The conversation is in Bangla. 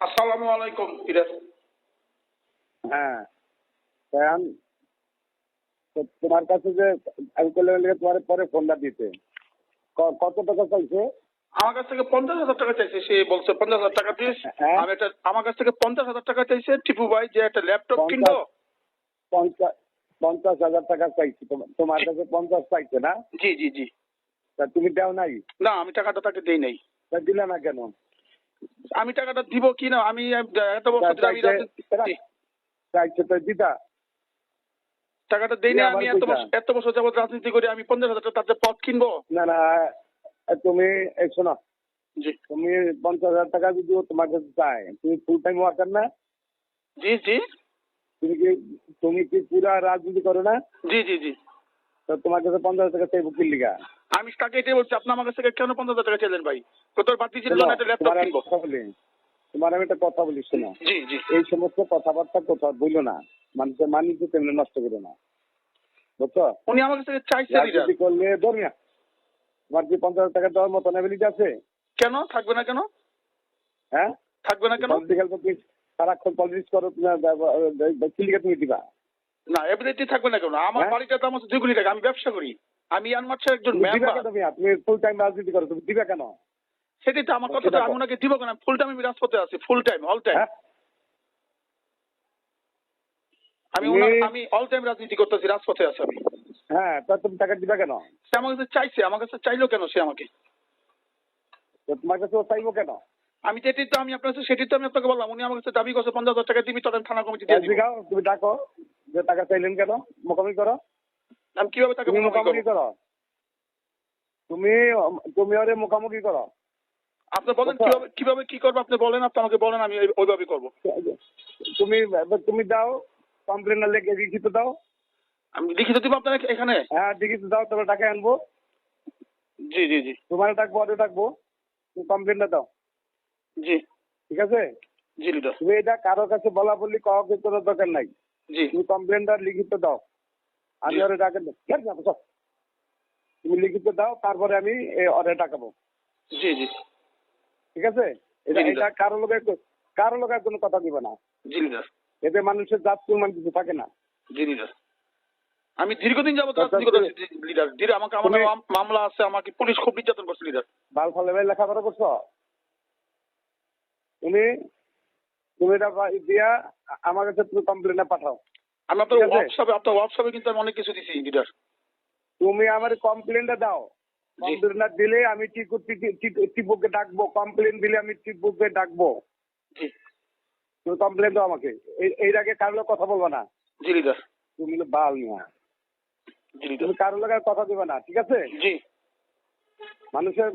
আসসালামু আলাইকুম ফিরাজ হ্যাঁ তোমার কাছে যে আমি করলাম তোমার পরে ফোনটা দিতে। কত টাকা চাইছে? আমার কাছ থেকে পঞ্চাশ হাজার টাকা চাইছে সে বলছে পঞ্চাশ হাজার টাকা দিস। হ্যাঁ। আমি একটা আমার কাছ থেকে পঞ্চাশ হাজার টাকা চাইছে টিপু ভাই যে একটা ল্যাপটপ কিনবো। পঞ্চাশ পঞ্চাশ হাজার টাকা চাইছে। তোমার- তোমার কাছে পঞ্চাশ চাইছে না? জি জি জি। তা তুমি দাও নাই? না আমি টাকাটা তাকে দিই নাই। তা দিলে না কেন? আমি টাকাটা দিব কি না আমি এত বছর দিতা টাকাটা দেই না আমি এত বছর এত বছর যাবত রাজনীতি করে আমি পঞ্চাশ হাজার টাকা তাতে পথ কিনবো? না না তুমি শোনো। জি। তুমি পঞ্চাশ হাজার টাকা যদি তোমার কাছে চায় তুমি ফুল টাইম ওয়ার্কার না? জি জি। তুমি কি তুমি কি পুরা রাজনীতি করো না? জি জি জি। তো তোমার কাছে পঞ্চাশ হাজার টাকা চাইব কি লিগা? আমি তাকে এটাই বলছি? আপনি আমার কাছ থেকে কেন পঞ্চাশ হাজার টাকা চাইলেন ভাই? তোর বাতি ছিল না ল্যাপটপ কিনবো। তোমার আমি একটা কথা বলি শোনো। জি জি। এই সমস্ত কথাবার্তা কোথাও বইলো না। মানুষের মানিজ্য তেমনি নষ্ট করো না। বুঝছ? উনি আমার কাছ চাইছে করলে ধর্মিয়া তোমার কি পঞ্চাশ হাজার টাকা দেওয়ার অ্যাবিলিটি আছে? কেন? থাকবে না কেন? হ্যাঁ? থাকবে না কেন? পলিটিক্যাল তুমি সারাক্ষণ পলিটিক্স করো তুমি দিবা। না এবিলিটি থাকবে না কেন? আমার হ্যাঁ? বাড়িটা দাম হচ্ছে দুই কোটি টাকা আমি ব্যবসা করি। আমি ইয়ানমার্সের একজন মেম্বার তুমি তুমি ফুল টাইম রাজনীতি করো তুমি দিবা কেন? সেটাই তো আমার কথা আমি। ওনাকে দিব কেন? ফুল টাইম আমি রাজপথে আছি ফুল টাইম অল টাইম আমি আমি অল টাইম রাজনীতি করতেছি রাজপথে আছি আমি। হ্যাঁ তা তুমি টাকা দিবা কেন? সে আমার কাছে চাইছে আমার কাছে চাইলো কেন সে আমাকে? তোমার কাছে চাইব কেন? আমি যেটি তো আমি আপনার সেটি তো আমি আপনাকে বললাম উনি আমার কাছে দাবি করছে পঞ্চাশ হাজার টাকা দিবি তখন থানা কমিটি দিয়ে দিব। তুমি ডাকো যে টাকা চাইলেন কেন? মোকামি করো। আমি কীভাবে তাকে মুখোমুখি করো। তুমি তুমি ওরে মুখামুখি করো। আপনি বলেন আচ্ছা। কীভাবে কীভাবে কি করব? আপনি বলেন আপনি আমাকে বলেন আমি ওইভাবে করব। তুমি তুমি দাও কমপ্লেন লেগে লিখিত দাও। আমি লিখিত দিব আপনার এখানে? হ্যাঁ লিখিত দাও তবে টাকা আনব। জি জি জি। তোমার ডাকবো ওরে ডাকবো তুমি কমপ্লেনটা দাও। জি। ঠিক আছে? জি লিডার। তুমি এটা কারও কাছে বলা বললি কাউকে করার দরকার নাই। জি। তুমি কমপ্লেনটা লিখিত দাও। আমি। ওরে ডাকেন তুমি লিখিত দাও তারপরে আমি ওরে ডাকাবো জি জি। ঠিক আছে? এটা কারও লোকের কারও লোকের কোনো কথা দিবে না। জি লিডার এতে মানুষের জাত কুলমান কিছু থাকে না। জি লিডার আমি দীর্ঘদিন আচ্ছা, করতেছি লিডার ধীরে আমাকে আমার মামলা আছে আমাকে পুলিশ খুব নির্যাতন করছে লিডার বাল ফালে ভাই লেখাপড়া করছ? তুমি তুমি এটা দিয়া আমার কাছে তুমি কমপ্লেনটা পাঠাও। আমি আপনার কিন্তু আমি অনেক কিছু দিছি লিডার তুমি আমার কমপ্লেনটা দাও। কমপ্লেনটা দিলে আমি টিপুকে ডাকবো। কমপ্লেন দিলে আমি টিপুকে ডাকবো। তুমি কমপ্লেন দাও আমাকে। এই- এর আগে কারোর কথা বলব না? জি লিডার তুমি বাল না। তুমি কারোর লগে কথা দিবে না ঠিক আছে? জি। মানুষের